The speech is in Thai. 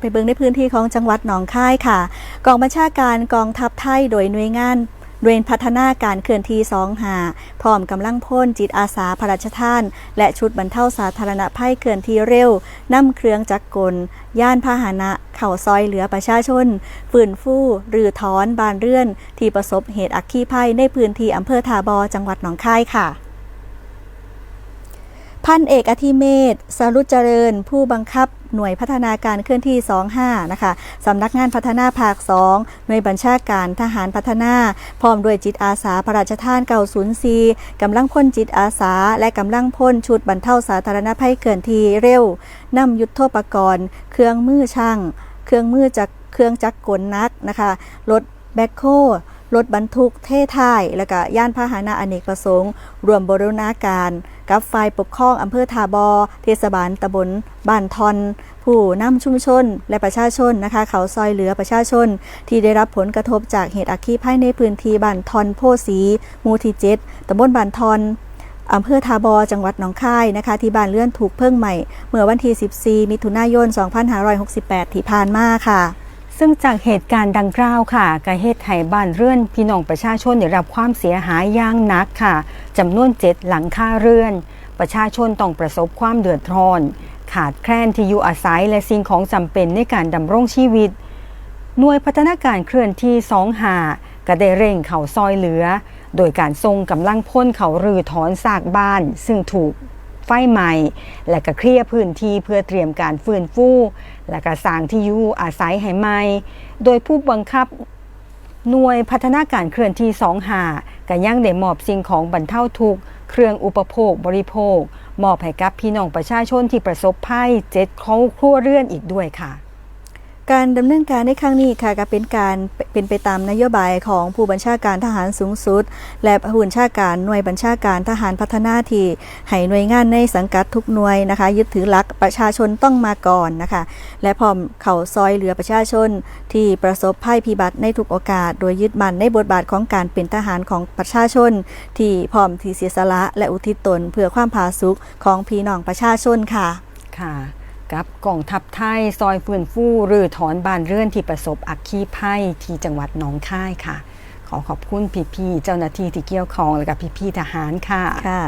ไปเบิงในพื้นที่ของจังหวัดหนองคายค่ะ กองบัญชาการกองทัพไทยโดยหน่วยงานเวรพัฒนาการเคลื่อนที่สองหา พร้อมกำลังพ่นจิตอาสาพระราชทาน และชุดบรรเทาสาธารณภัยเคลื่อนที่เร็ว นำเครื่องจักรกล ย่านพาหนะ เข่าซอยเหลือประชาชน ฝืนฟู่หรือถอนบานเรื่อน ที่ประสบเหตุอัคคีภัยในพื้นที่อำเภอทาบอจังหวัดหนองคายค่ะพันเอกอธิเมศสรุจเจริญ ผู้บังคับ หน่วยพัฒนาการเคลื่อนที่ 25 นะคะสำนักงานพัฒนาภาค 2 หน่วยบัญชาการทหารพัฒนา พร้อมด้วยจิตอาสาพระราชทานเก่าศูนย์ซีกำลังพลจิตอาสา และกำลังพลชุดบรรเทาสาธารณภัยเคลื่อนที่เร็วนำยุทโธปกรณ์ เครื่องมือช่าง เครื่องมือจากเครื่องจักรกลนักนะคะรถแบ็คโฮ รถบรรทุกเท่ท่าย และก็ย่านพาหนะอเนกประสงค์ รวมบรูณาการ กับฝ่ายปกครองอำเภอทาบอ เทศบาลตำบลบ้านทอน ผู้นำชุมชน และประชาชนนะคะ เขาซอยเหลือประชาชน ที่ได้รับผลกระทบจากเหตุอัคคีภัยในพื้นที่บ้านทอนโพสีหมูที่เจ็ดตำบลบ้านทอนอำเภอทาบอจังหวัดหนองคายนะคะ ที่บ้านเลื่อนถูกเพิ่งใหม่ เมื่อวันที่ 14 มิถุนายน 2568 ที่ผ่านมาค่ะ ซึ่งจากเหตุการณ์ดังกล่าวค่ะกระเหตุให้บ้านเรือนพี่น้องประชาชนได้รับความเสียหายอย่างหนักค่ะจำนวนเจ็ดหลังคาเรือน ประชาชนต้องประสบความเดือดร้อน ขาดแคลนที่อยู่อาศัยและสิ่งของจำเป็นในการดำรงชีวิต หน่วยพัฒนาการเคลื่อนที่สองหาก็ได้เร่งเข่าซอยเหลือ โดยการทรงกำลังพ่นเขารือถอนซากบ้าน ซึ่งถูก ไฟไหม้และก็เคลียร์พื้นที่เพื่อเตรียมการฟื้นฟู และก็สร้างที่อยู่อาศัยให้ใหม่ โดยผู้บังคับหน่วยพัฒนาการเคลื่อนที่สองหาก็ยังได้มอบสิ่งของบรรเทาทุกข์เครื่องอุปโภคบริโภค มอบให้กับพี่น้องประชาชนที่ประสบภัยเจ็ดครัวเรือนอีกด้วยค่ะ การดำเนินการในครั้งนี้ค่ะก็เป็นการเป็นไปตามนโยบายของผู้บัญชาการทหารสูงสุด และผู้บัญชาการหน่วยบัญชาการทหารพัฒนาที่ให้หน่วยงานในสังกัดทุกหน่วยนะคะ ยึดถือหลักประชาชนต้องมาก่อนนะคะ และพร้อมเข่าซอยเหลือประชาชนที่ประสบภัยพิบัติในทุกโอกาส โดยยึดมั่นในบทบาทของการเป็นทหารของประชาชน ที่พร้อมที่เสียสละและอุทิศตน เพื่อความผาสุกของพี่น้องประชาชนค่ะค่ะ กับกองทัพไทย ซอยฟื้นฟูหรือถอนบานเรื่อนที่ประสบอักขีภัยที่จังหวัดหนองคายค่ะ ขอขอบคุณพี่ๆเจ้าหน้าที่ที่เกี่ยวข้องและกับพี่ๆทหารค่ะค่ะ